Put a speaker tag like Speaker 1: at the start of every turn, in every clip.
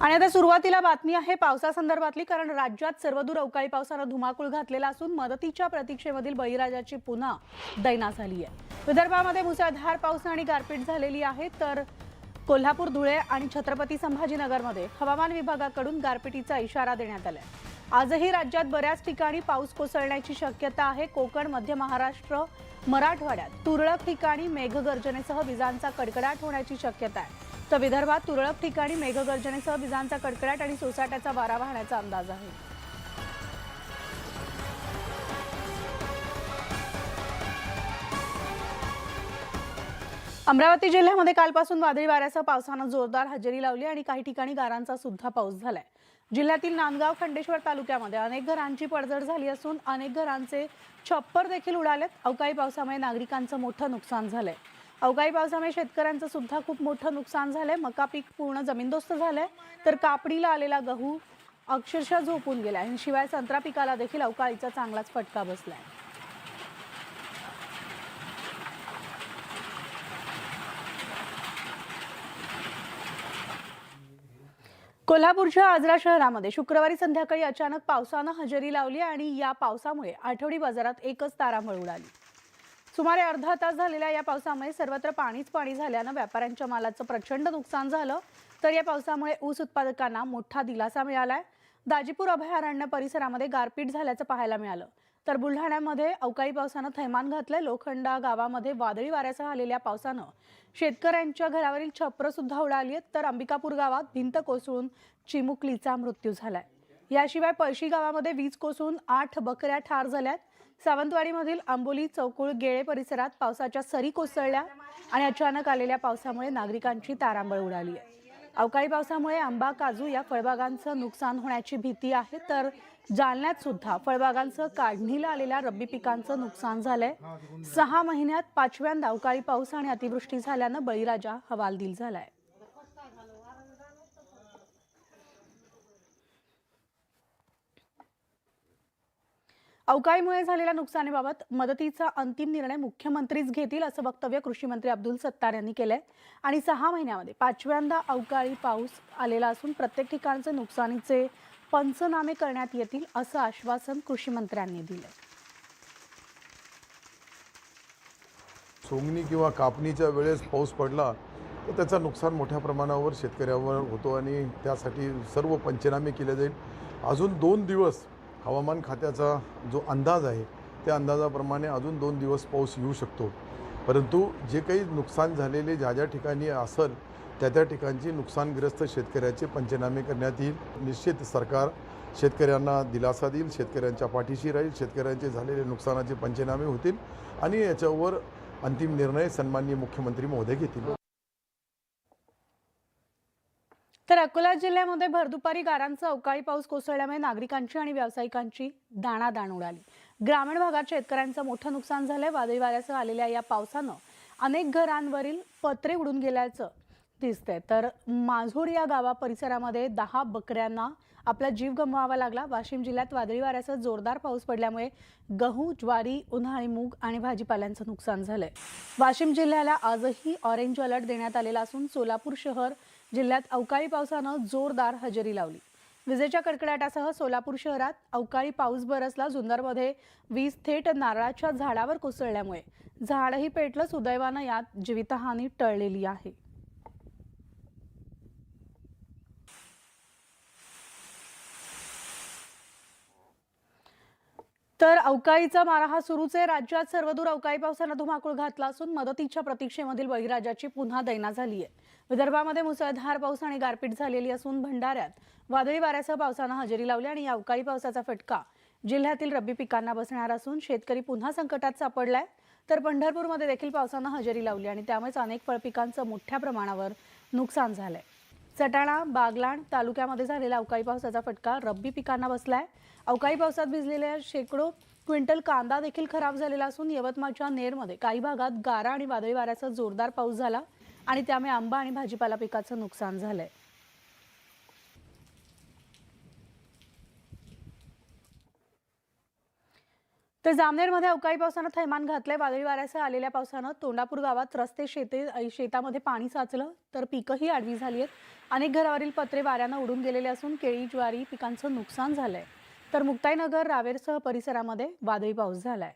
Speaker 1: आणि आता सुरुवातीला बातमी आहे पावसासंदर्भातली कारण राज्यात सर्वदूर अवकाळी पावसानं धुमाकूळ घातलेला असून मदतीच्या प्रतीक्षेमधील बळीराजाची पुन्हा दैना झाली आहे. विदर्भामध्ये मुसळधार पाऊस आणि गारपीट झालेली आहे तर कोल्हापूर धुळे आणि छत्रपती संभाजीनगरमध्ये हवामान विभागाकडून गारपिटीचा इशारा देण्यात आलाय. आजही राज्यात बऱ्याच ठिकाणी पाऊस कोसळण्याची शक्यता आहे. कोकण मध्य महाराष्ट्र मराठवाड्यात तुरळक ठिकाणी मेघगर्जनेसह विजांचा कडकडाट होण्याची शक्यता आहे. तर विदर्भात तुरळक ठिकाणी मेघगर्जनेसह विजांचा कडकडाट आणि सोसाट्याचा वारा वाहण्याचा अंदाज आहे. अमरावती जिल्ह्यामध्ये कालपासून वादळी वाऱ्यासह पावसानं जोरदार हजेरी लावली आणि काही ठिकाणी गारांचा सुद्धा पाऊस झालाय. जिल्ह्यातील नांदगाव खंडेश्वर तालुक्यामध्ये अनेक घरांची पडझड झाली असून अनेक घरांचे छप्पर देखील उडालेत. अवकाळी पावसामुळे नागरिकांचं मोठं नुकसान झालंय. अवकाळी पावसामुळे शेतकऱ्यांचं सुद्धा खूप मोठं नुकसान झालंय. मका पीक पूर्ण जमीनदोस्त झालंय. तर कापडीला आलेला गहू अक्षरशः झोपून गेलाय. आणि शिवाय संत्रा पिकाला देखील अवकाळीचा चांगलाच फटका बसलाय. कोल्हापूरच्या आजरा शहरामध्ये शुक्रवारी संध्याकाळी अचानक पावसानं हजेरी लावली आणि या पावसामुळे आठवडी बाजारात एकच तारांबळ उडाली. सुमारे अर्धा तास झालेल्या या पावसामुळे सर्वत्र पाणीच पाणी झाल्यानं व्यापाऱ्यांच्या मालाचं प्रचंड नुकसान झालं. तर या पावसामुळे ऊस उत्पादकांना मोठा दिलासा मिळालाय. दाजीपूर अभयारण्य परिसरामध्ये गारपीट झाल्याचं पाहायला मिळालं. तर बुलढाण्यामध्ये अवकाळी पावसानं थैमान घातलंय. लोखंडा गावामध्ये वादळी वाऱ्यासह आलेल्या पावसानं शेतकऱ्यांच्या घरावरील छप्र सुद्धा उडाली आहेत. तर अंबिकापूर गावात भिंत कोसळून चिमुकलीचा मृत्यू झालाय. याशिवाय पळशी गावामध्ये वीज कोसळून आठ बकऱ्या ठार झाल्यात. सावंतवाडीमधील आंबोली चौकुळ गेळे परिसरात पावसाच्या सरी कोसळल्या आणि अचानक आलेल्या पावसामुळे नागरिकांची तारांबळ उडाली आहे. अवकाळी पावसामुळे आंबा काजू या फळबागांचं नुकसान होण्याची भीती आहे तर जालन्यात सुद्धा फळबागांचं काढणीला आलेल्या रब्बी पिकांचं नुकसान झालंय. सहा महिन्यात पाचव्यांदा अवकाळी पाऊस आणि अतिवृष्टी झाल्यानं बळीराजा हवालदिल झालाय. अवकाळीमुळे झालेल्या नुकसानीबाबत मदतीचा अंतिम निर्णय मुख्यमंत्रीच घेतील असं वक्तव्य कृषी मंत्री अब्दुल सत्तार यांनी केलंय. आणि सहा महिन्यामध्ये पाचव्यांदा अवकाळी पाऊस आलेला असून प्रत्येक ठिकाणचे नुकसानीचे पंचनामे करण्यात येतील असं आश्वासन कृषी मंत्र्यांनी दिलं
Speaker 2: सोंगणी किंवा कापणीच्या वेळेस पाऊस पडला तर त्याचं नुकसान मोठ्या प्रमाणावर शेतकऱ्यावर होतो आणि त्यासाठी सर्व पंचनामे केले जाईल. अजून दोन दिवस हवामान खात्याचा जो अंदाज आहे त्या अंदाजाप्रमाणे अजून दोन दिवस पाऊस येऊ शकतो. परंतु जे काही नुकसान झालेले ज्या ज्या ठिकाणी असेल त्या त्या ठिकाणची नुकसानग्रस्त शेतकऱ्याचे पंचनामे करण्यात येईल. निश्चित सरकार शेतकऱ्यांना दिलासा देईल शेतकऱ्यांच्या पाठीशी राहील शेतकऱ्यांचे झालेले नुकसानाचे पंचनामे होतील आणि याच्यावर अंतिम निर्णय सन्माननीय मुख्यमंत्री महोदय घेतील.
Speaker 1: तर अकोला जिल्ह्यामध्ये भरदुपारी गारांचा अवकाळी पाऊस कोसळल्यामुळे नागरिकांची आणि व्यावसायिकांची दाणादाण उडाली. ग्रामीण भागात शेतकऱ्यांचं मोठं नुकसान झालंय. वादळी वाऱ्यासह आलेल्या या पावसानं अनेक घरांवरील पत्रे उडून गेल्याचं दिसतंय. तर माझोर या गावा परिसरामध्ये दहा बकऱ्यांना आपला जीव गमवावा लागला. वाशिम जिल्ह्यात वादळी वाऱ्यासह जोरदार पाऊस पडल्यामुळे गहू ज्वारी उन्हाळी मूग आणि भाजीपाल्यांचं नुकसान झालंय. वाशिम जिल्ह्याला आजही ऑरेंज अलर्ट देण्यात आलेला असून सोलापूर शहर जिल्ह्यात अवकाळी पावसानं जोरदार हजेरी लावली. विजेच्या कडकडाटासह सोलापूर शहरात अवकाळी पाऊस बरसला जुन्नरमध्ये वीज थेट नारळाच्या झाडावर कोसळल्यामुळे झाडही पेटलं सुदैवानं यात जीवितहानी टळलेली आहे. तर अवकाळीचा मारा हा सुरूच आहे राज्यात सर्वदूर अवकाळी पावसानं धुमाकूळ घातला असून मदतीच्या प्रतीक्षेमधील बळीराजाची पुन्हा दैना झाली आहे विदर्भामध्ये मुसळधार पाऊस आणि गारपीट झालेली असून भंडाऱ्यात वादळी वाऱ्यासह पावसानं हजेरी लावली आणि या अवकाळी पावसाचा फटका. जिल्ह्यातील रब्बी पिकांना बसणार असून शेतकरी पुन्हा संकटात सापडलाय तर पंढरपूरमध्ये देखील पावसानं हजेरी लावली आणि त्यामुळेच अनेक फळपिकांचं मोठ्या प्रमाणावर नुकसान झालंय. सटाणा बागलाण तालुक्यामध्ये झालेला अवकाळी पावसाचा फटका रब्बी पिकांना बसलाय. अवकाळी पावसात भिजलेल्या शेकडो क्विंटल कांदा देखील खराब झालेला असून यवतमाळच्या नेरमध्ये काही भागात गारा आणि वादळी वाऱ्याचा जोरदार पाऊस झाला. आणि त्यामुळे आंबा आणि भाजीपाला पिकाचं नुकसान झालंय. तर जामनेरमध्ये अवकाळी पावसानं थैमान घातलंय. वादळी वाऱ्यासह आलेल्या पावसानं तोंडापूर गावात रस्ते शेते शेतामध्ये पाणी साचलं तर पिकंही आडवी झाली आहेत. अनेक घरावरील पत्रे वाऱ्यानं उडून गेलेले असून केळी ज्वारी पिकांचं नुकसान झालंय. तर मुक्ताईनगर रावेरसह परिसरामध्ये वादळी पाऊस झालाय.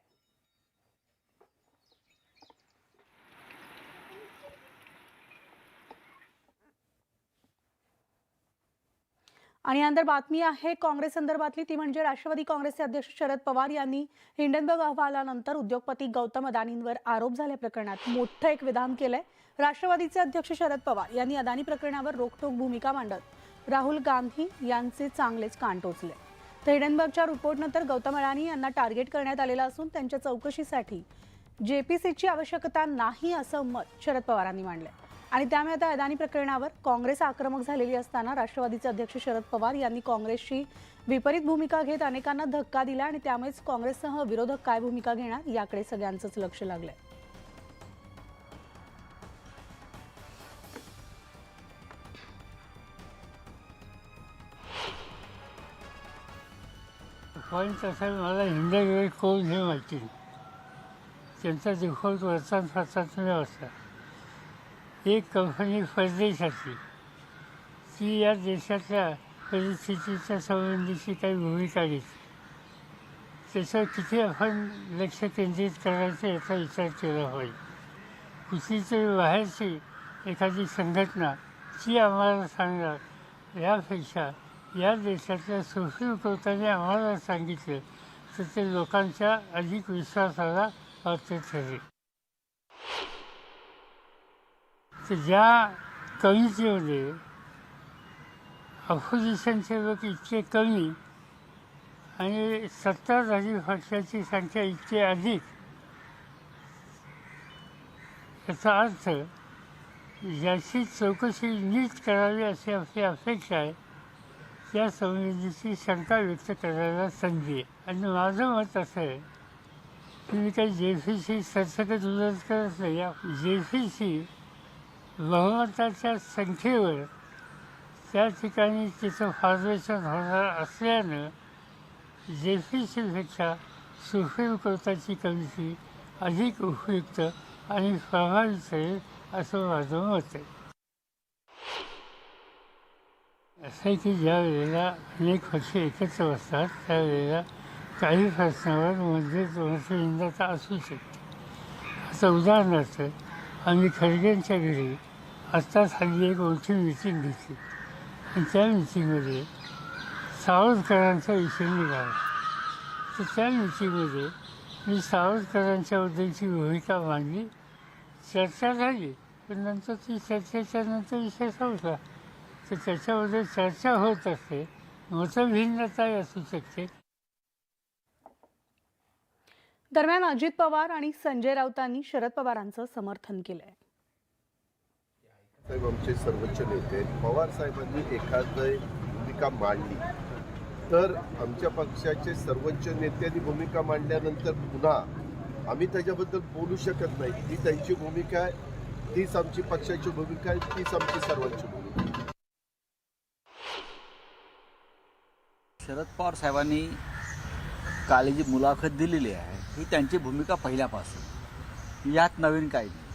Speaker 1: आणि यानंतर बातमी आहे काँग्रेस संदर्भातली ती म्हणजे राष्ट्रवादी काँग्रेसचे अध्यक्ष शरद पवार यांनी हिंडनबर्ग अहवालानंतर उद्योगपती गौतम अदानींवर आरोप झाल्या प्रकरणात. मोठं एक विधान केलंय. राष्ट्रवादीचे अध्यक्ष शरद पवार यांनी अदानी प्रकरणावर रोखठोक भूमिका मांडत राहुल गांधी यांचे चांगलेच कान टोचले. तर हिडनबर्गच्या रिपोर्टनंतर गौतम अडाणी यांना टार्गेट करण्यात आलेलं असून त्यांच्या चौकशीसाठी जेपीसीची आवश्यकता नाही असं मत शरद पवारांनी मांडलंय. आणि त्यामुळे आता अदानी प्रकरणावर काँग्रेस आक्रमक झालेली असताना राष्ट्रवादीचे अध्यक्ष शरद पवार यांनी काँग्रेसची विपरीत भूमिका घेत अनेकांना धक्का दिला आणि त्यामुळेच काँग्रेससह विरोधक काय भूमिका घेणार याकडे सगळ्यांचंच लक्ष लागलंय.
Speaker 3: पॉईंट असा मला हिंदवी कोण हे माहिती. त्यांचा दिवस वर्तन स्वातंत्र्य एक कंपनी परदेशाची ती या देशातल्या परिस्थितीच्या संबंधीची काही भूमिका घेते. त्याच्यावर किती आपण लक्ष केंद्रित करायचं याचा विचार केला पाहिजे. कुठलीतरी बाहेरची एखादी संघटना ती आम्हाला सांगणार यापेक्षा या देशातल्या सुप्रीम कोर्टाने आम्हाला सांगितलं तर ते लोकांच्या अधिक विश्वासाला पात्र ठरेल. तर ज्या कमिटीमध्ये अपोजिशनचे लोक इतके कमी आणि सत्ताधारी पक्षाची संख्या इतकी अधिक याचा अर्थ ज्याची चौकशी नीट करावी अशी आपली अपेक्षा आहे त्या संबंधीची शंका व्यक्त करायला संधी आहे. आणि माझं मत असं आहे की मी काही जे पी सी सरसकट विरोध करत नाही. या जे पी सी बहुमताच्या संख्येवर त्या ठिकाणी तिचं फॉर्मेशन होणार असल्यानं जे पी सीपेक्षा सुप्रीम कोर्टाची कमिटी अधिक उपयुक्त आणि प्रभावी ठरेल असं माझं मत आहे. असं आहे की ज्या वेळेला अनेक पक्ष एकत्र बसतात त्यावेळेला काही प्रश्नावर म्हणजे मध्ये मतभिन्नता असू शकते. आता उदाहरणार्थ आम्ही खडगेंच्या घरी आत्ताच हल्ली एक मोठी मिटिंग घेतली. आणि त्या मिटिंगमध्ये सावरकरांचा विषय निघाला. तर त्या मिटिंगमध्ये मी सावरकरांच्याबद्दलची भूमिका मांडली. चर्चा झाली. पण नंतर ती चर्चेच्या नंतर विषय संपला. तर त्याच्यामध्ये चर्चा होत असते. मतभिन्नताही असू शकते.
Speaker 1: दरम्यान अजित पवार आणि संजय राऊतांनी शरद पवारांचं समर्थन केलं आहे
Speaker 4: साहेब आमचे सर्वोच्च नेते पवार साहेबांनी एखादी भूमिका मांडली. तर आमच्या पक्षाचे सर्वोच्च नेत्यांनी भूमिका मांडल्यानंतर पुन्हा आम्ही त्याच्याबद्दल बोलू शकत नाही. ही त्यांची भूमिका आहे तीच आमची पक्षाची भूमिका आहे तीच आमची सर्वांची भूमिका आहे.
Speaker 5: शरद पवार साहेबांनी काल जी मुलाखत दिलेली आहे ही त्यांची भूमिका पहिल्यापासून. यात नवीन काही नाही.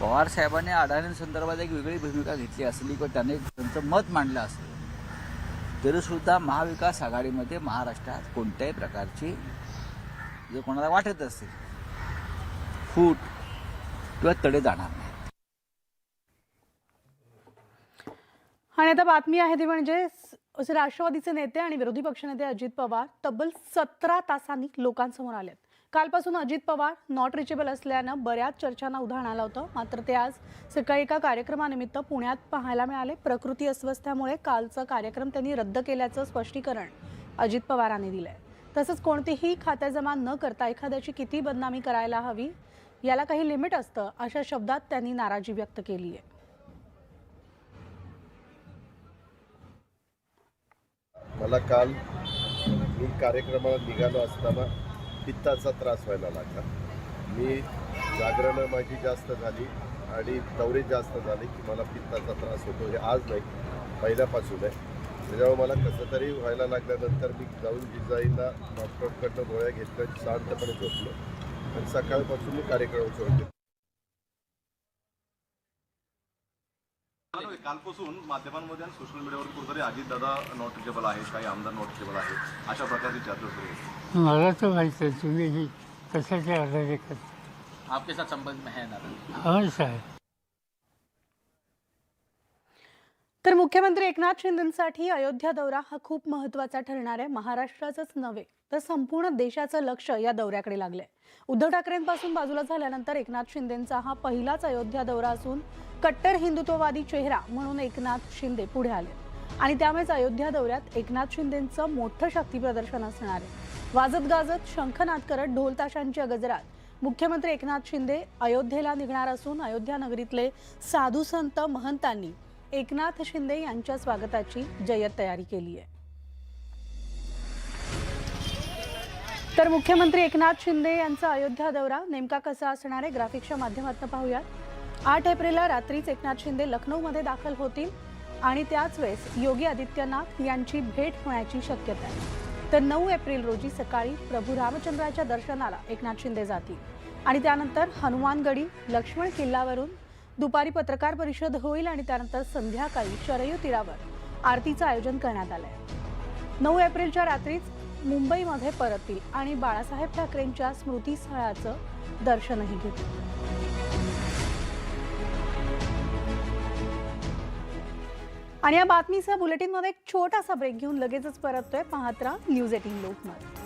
Speaker 5: पवार साहेबांनी संदर्भात एक वेगळी भूमिका घेतली असली किंवा त्याने त्यांचं मत मांडलं असेल तरीसुद्धा महाविकास आघाडीमध्ये महाराष्ट्रात कोणत्याही प्रकारची जर कोणाला वाटत असेल फूट किंवा तडे जाणार नाही.
Speaker 1: आणि आता बातमी आहे ती म्हणजे राष्ट्रवादीचे नेते आणि विरोधी पक्षनेते अजित पवार तब्बल सतरा तासांनी लोकांसमोर आलेत. कालपासून अजित पवार नॉट रिचेबल असल्यानं बऱ्याच चर्चांना उधाण आलं होतं. मात्र ते आज सकाळी एका कार्यक्रमानिमित्त पुण्यात पाहायला मिळाले. प्रकृती अस्वस्थ्यामुळे कालचा कार्यक्रम त्यांनी रद्द केल्याचं स्पष्टीकरण अजित पवारांनी दिलंय. तसंच कोणतीही खात्याजमा न करता एखाद्याची किती बदनामी करायला हवी याला काही लिमिट असतं अशा शब्दात त्यांनी नाराजी व्यक्त केली आहे.
Speaker 4: मला काल मी कार्यक्रमाला निघालो असताना पित्ताचा त्रास व्हायला लागला. मी जागरणं माझी जास्त झाली आणि दौरे जास्त झाले की मला पित्ताचा त्रास होतो हे आज नाही पहिल्यापासून आहे. त्याच्यामुळे मला कसं तरी व्हायला लागल्यानंतर मी जाऊन जिजाईला डॉक्टरकडनं गोळ्या घेतल्या शांतपणे झोपलो. आणि सकाळपासून मी कार्यक्रम सोडले
Speaker 6: चालू आहे. कालपासून माध्यमांमध्ये आणि सोशल मीडियावर कुठेतरी अजितदादा नॉट रिचेबल आहेत काही आमदार नॉट रिचेबल आहेत अशा प्रकारची चर्चा सुरू आहे.
Speaker 3: मला तर माहिती आहे तुम्ही ही कशाच्या आधारे करता?
Speaker 5: आपके साथ संबंध में है ना
Speaker 3: हवं साहेब.
Speaker 1: तर मुख्यमंत्री एकनाथ शिंदेसाठी अयोध्या दौरा हा खूप महत्त्वाचा ठरणार आहे. महाराष्ट्राचंच नव्हे तर संपूर्ण देशाचं लक्ष या दौऱ्याकडे लागलंय. उद्धव ठाकरेंपासून बाजूला झाल्यानंतर एकनाथ शिंदेचा हा पहिलाच अयोध्या दौरा असून कट्टर हिंदुत्ववादी चेहरा म्हणून एकनाथ शिंदे पुढे आले. आणि त्यामुळेच अयोध्या दौऱ्यात एकनाथ शिंदेचं मोठं शक्ती प्रदर्शन असणार आहे. वाजत गाजत शंखनाद करत ढोल ताशांच्या गजरात मुख्यमंत्री एकनाथ शिंदे अयोध्येला निघणार असून अयोध्या नगरीतले साधू संत महंतांनी एकनाथ शिंदे यांच्या स्वागताची जय्यत तयारी केली आहे. तर मुख्यमंत्री एकनाथ शिंदे यांचा अयोध्या दौरा नेमका कसा असणार आहे? ग्राफिक्सच्या माध्यमातून पाहूयात. आठ एप्रिलला रात्रीच एकनाथ शिंदे लखनौमध्ये दाखल होतील आणि त्याच वेळेस योगी आदित्यनाथ यांची भेट होण्याची शक्यता आहे. तर नऊ एप्रिल रोजी सकाळी प्रभू रामचंद्राच्या दर्शनाला एकनाथ शिंदे जातील. आणि त्यानंतर हनुमानगडी लक्ष्मण किल्ल्यावरून दुपारी पत्रकार परिषद होईल आणि त्यानंतर संध्याकाळी शरयू तीरावर आरतीचं आयोजन करण्यात आलंय. नऊ एप्रिलच्या रात्रीच मुंबईमध्ये परततील आणि बाळासाहेब ठाकरेंच्या स्मृतीस्थळाचं दर्शनही घेतील. आणि या बातमीचा बुलेटिनमध्ये एक छोटासा ब्रेक घेऊन लगेचच परततोय पाहत राहा न्यूज एटीन लोकमत.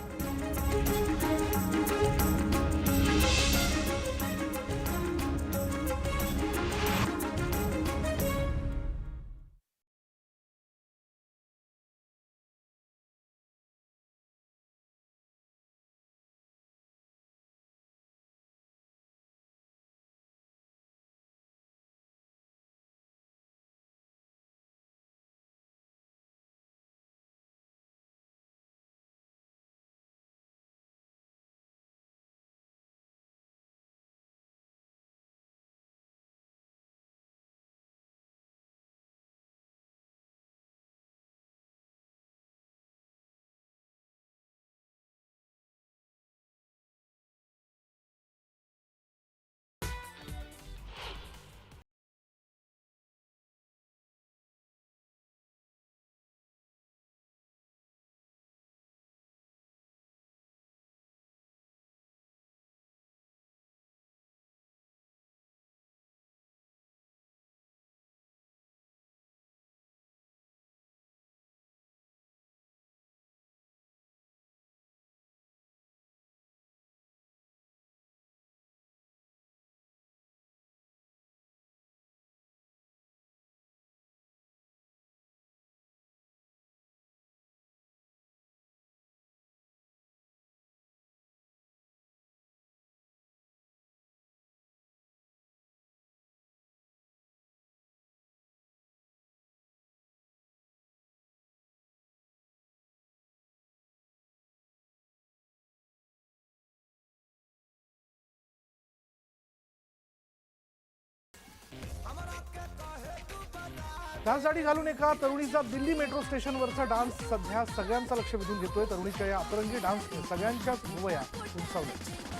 Speaker 7: डान्ससाठी घालून एका तरुणीचा दिल्ली मेट्रो स्टेशनवरचा डान्स सध्या सगळ्यांचं लक्ष वेधून घेतोय. तरुणीच्या या अतरंगी डान्स सगळ्यांच्याच भुवया उंचावल्या.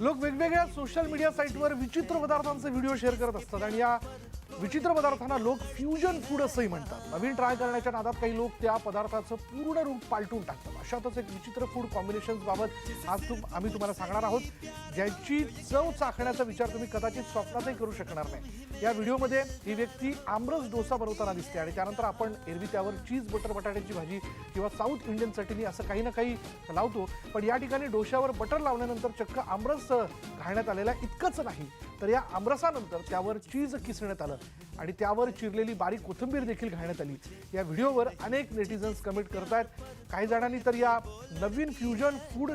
Speaker 7: लोक वेगवेगळ्या सोशल मीडिया साईटवर विचित्र पदार्थांचे व्हिडिओ शेअर करत असतात. आणि या विचित्र पदार्थांना लोक फ्युजन फूड असंही म्हणतात. नवीन ट्राय करण्याच्या नादात काही लोक त्या पदार्थाचं पूर्ण रूप पालटून टाकतात. अशातच एक विचित्र फूड कॉम्बिनेशन्सबाबत आज तुम आम्ही तुम्हाला सांगणार आहोत ज्यांची चव चाखण्याचा विचार तुम्ही कदाचित स्वप्नातही करू शकणार नाही. या व्हिडिओमध्ये ही व्यक्ती आमरस डोसा बनवताना दिसते आणि त्यानंतर आपण एरवी त्यावर चीज बटर बटाट्याची भाजी किंवा साऊथ इंडियन चटणी असं काही ना काही लावतो. पण या ठिकाणी डोश्यावर बटर लावल्यानंतर चक्क आमरस घालण्यात आलेला आहे. इतकंच नाही. तर या आमरसानंतर त्यावर चीज किसण्यात आलं. आणि त्यावर चिरलेली बारीक कोथिंबीर देखील घालण्यात आली. या व्हिडिओवर अनेक नेटिझन्स कमेंट करतायत. काही जणांनी तर या नवीन फ्युजन फूड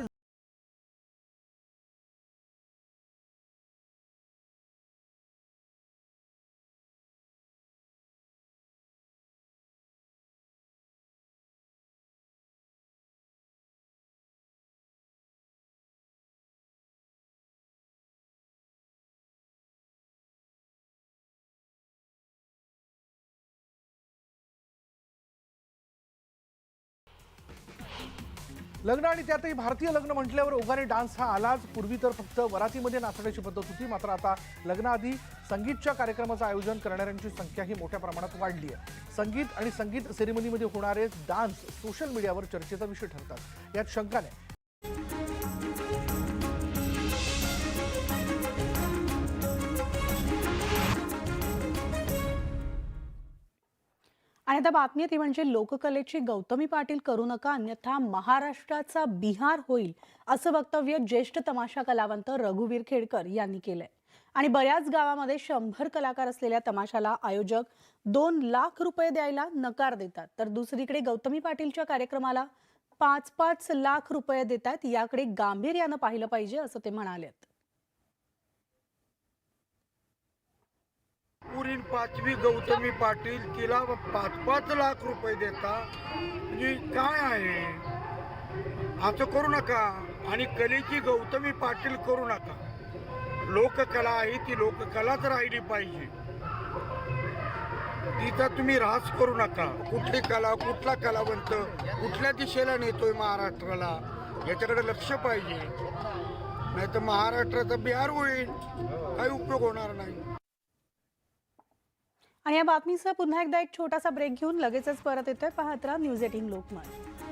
Speaker 7: लग्न आणि त्यातही भारतीय लग्न म्हटल्यावर ओघाने डान्स हा आलाच. पूर्वी तर फक्त वरातीमध्ये नाचण्याची पद्धत होती. मात्र आता लग्नाआधी संगीतच्या कार्यक्रमाचं आयोजन करणाऱ्यांची संख्याही मोठ्या प्रमाणात वाढली आहे. संगीत आणि संगीत सेरेमनीमध्ये होणारे डान्स सोशल मीडियावर चर्चेचा विषय ठरतात. यात शंका नाही.
Speaker 1: आणि आता बातमी ती म्हणजे लोककलेची गौतमी पाटील करू नका अन्यथा महाराष्ट्राचा बिहार होईल असं वक्तव्य ज्येष्ठ तमाशा कलावंत रघुवीर खेडकर यांनी केलंय. आणि बऱ्याच गावामध्ये शंभर कलाकार असलेल्या तमाशाला आयोजक दोन लाख रुपये द्यायला नकार देतात. तर दुसरीकडे गौतमी पाटीलच्या कार्यक्रमाला पाच पाच लाख रुपये देतात याकडे गांभीर्यानं पाहिलं पाहिजे असं ते म्हणालेत.
Speaker 8: पुरीन पाचवी गौतमी पाटील तिला पाच पाच लाख रुपये देता. म्हणजे काय आहे? असं करू नका. आणि कलेची गौतमी पाटील करू नका. लोककला आहे ती लोककलाच राहिली पाहिजे. तिचा तुम्ही ऱ्हास करू नका. कुठली कला कुठला कलावंत कुठल्या दिशेला नेतोय महाराष्ट्राला? याच्याकडे लक्ष पाहिजे. नाही तर महाराष्ट्राचा बिहार होईल. काही उपयोग होणार नाही.
Speaker 1: आणि या बातमीसह पुन्हा एकदा एक छोटासा ब्रेक घेऊन लगेचच परत येतोय पाहत राहा न्यूज एटीन लोकमत.